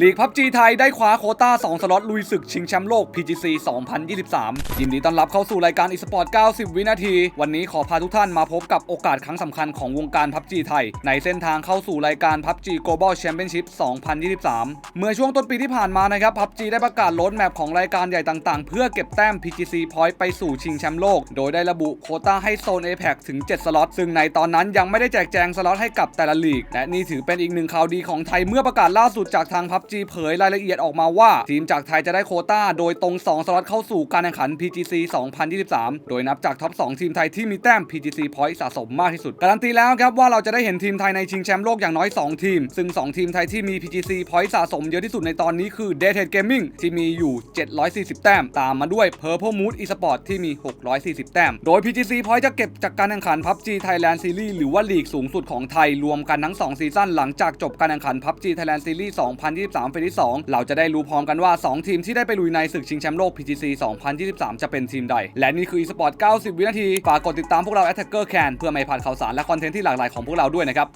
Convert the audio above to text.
ลีกพับจีไทยได้คว้าโคต้า 2 สล็อต ลุยศึกชิงแชมป์โลก PGC 2023 ยินดีต้อนรับเข้าสู่รายการ eSport 90 วินาที วันนี้ขอพาทุกท่านมาพบกับโอกาสครั้งสำคัญของวงการพับจีไทย ในเส้นทางเข้าสู่รายการ PUBG Global Championship 2023 เมื่อช่วงต้นปีที่ผ่านมานะครับ PUBG ได้ประกาศลดแมปของรายการใหญ่ต่างๆ เพื่อเก็บแต้ม PGC Point ไปสู่ชิงแชมป์โลก โดยได้ระบุโคต้าให้โซน APAC ถึง 7 สล็อต ซึ่งในตอนนั้นยังไม่ได้แจกแจงสล็อตให้กับแต่ละลีก และนี่ถือเป็นอีกหนึ่งข่าวดีของไทยเมื่อประกาศล่าสุดจากทาง PUBG เผยรายละเอียดออกมาว่า ทีมจากไทยจะได้โคต้า โดยตรง 2 สล็อตเข้าสู่การแข่งขัน PGC 2023 โดยนับจากท็อป 2 ทีมไทยที่มีแต้ม PGC Point สะสมมากที่สุด การันตีแล้วครับว่าเราจะได้เห็นทีมไทยในชิงแชมป์โลกอย่างน้อย 2 ทีม ซึ่ง 2 ทีมไทยที่มี PGC Point สะสมเยอะที่สุดในตอนนี้คือ d a t e d Gaming ที่มีอยู่ 740 แต้ม ตามมาด้วย Purple Mood Esport ที่มี 640 แต้ม โดย PGC Point จะเก็บจากการแข่งขัน PUBG Thailand Series หรือว่าลีกสูงสุดของไทยรวมกันทั้ง 2 ซีซั่นหลังจากจบการแข่งขัน PUBG Thailand Series 2023เฟสที่ 2 เราจะได้รู้พร้อมกันว่า 2 ทีมที่ได้ไปลุยในศึกชิงแชมป์โลก PGC 2023 จะเป็นทีมใด และนี่คือ eSport 90 วินาที ฝากกดติดตามพวกเรา Attacker Can เพื่อไม่พลาดข่าวสารและคอนเทนต์ที่หลากหลายของพวกเราด้วยนะครับ